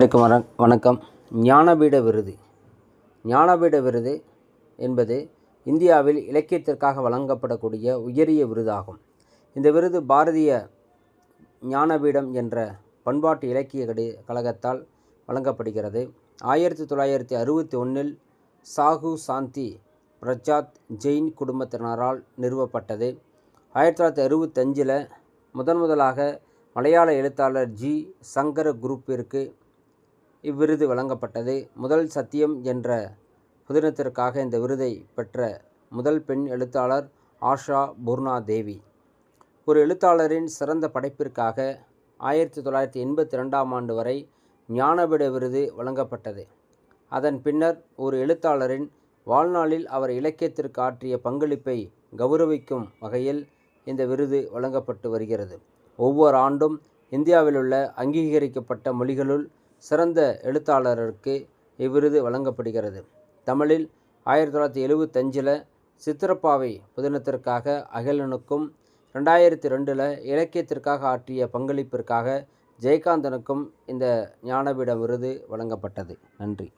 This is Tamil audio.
அனைவருக்கும் வண வணக்கம். ஞானபீட விருது. ஞானபீட விருது என்பது இந்தியாவில் இலக்கியத்திற்காக வழங்கப்படக்கூடிய உயரிய விருதாகும். இந்த விருது பாரதிய ஞானபீடம் என்ற பண்பாட்டு இலக்கிய கடி கழகத்தால் வழங்கப்படுகிறது. ஆயிரத்தி தொள்ளாயிரத்தி அறுபத்தி ஒன்றில் சாகு சாந்தி பிரஜாத் ஜெயின் குடும்பத்தினரால் நிறுவப்பட்டது. ஆயிரத்தி தொள்ளாயிரத்தி அறுபத்தஞ்சில் முதன் முதலாக மலையாள எழுத்தாளர் ஜி. சங்கர குரூப்பிற்கு இவ்விருது வழங்கப்பட்டது. முதல் சத்தியம் என்ற புதினத்திற்காக இந்த விருதை பெற்ற முதல் பெண் எழுத்தாளர் ஆஷா பூர்ணா தேவி ஒரு எழுத்தாளரின் சிறந்த படைப்பிற்காக ஆயிரத்தி தொள்ளாயிரத்தி எண்பத்தி ரெண்டாம் ஆண்டு வரை ஞானபீட விருது வழங்கப்பட்டது. அதன் பின்னர் ஒரு எழுத்தாளரின் வாழ்நாளில் அவர் இலக்கியத்திற்கு ஆற்றிய பங்களிப்பை கௌரவிக்கும் வகையில் இந்த விருது வழங்கப்பட்டு வருகிறது. ஒவ்வொரு ஆண்டும் இந்தியாவிலுள்ள அங்கீகரிக்கப்பட்ட மொழிகளுள் சிறந்த எழுத்தாளருக்கு இவ்விருது வழங்கப்படுகிறது. தமிழில் ஆயிரத்தி தொள்ளாயிரத்தி எழுபத்தஞ்சில் சித்திரப்பாவை புதினத்திற்காக அகிலனுக்கும் ரெண்டாயிரத்தி ரெண்டில் இலக்கியத்திற்காக ஆற்றிய பங்களிப்பிற்காக ஜெயகாந்தனுக்கும் இந்த ஞானபீட விருது வழங்கப்பட்டது. நன்றி.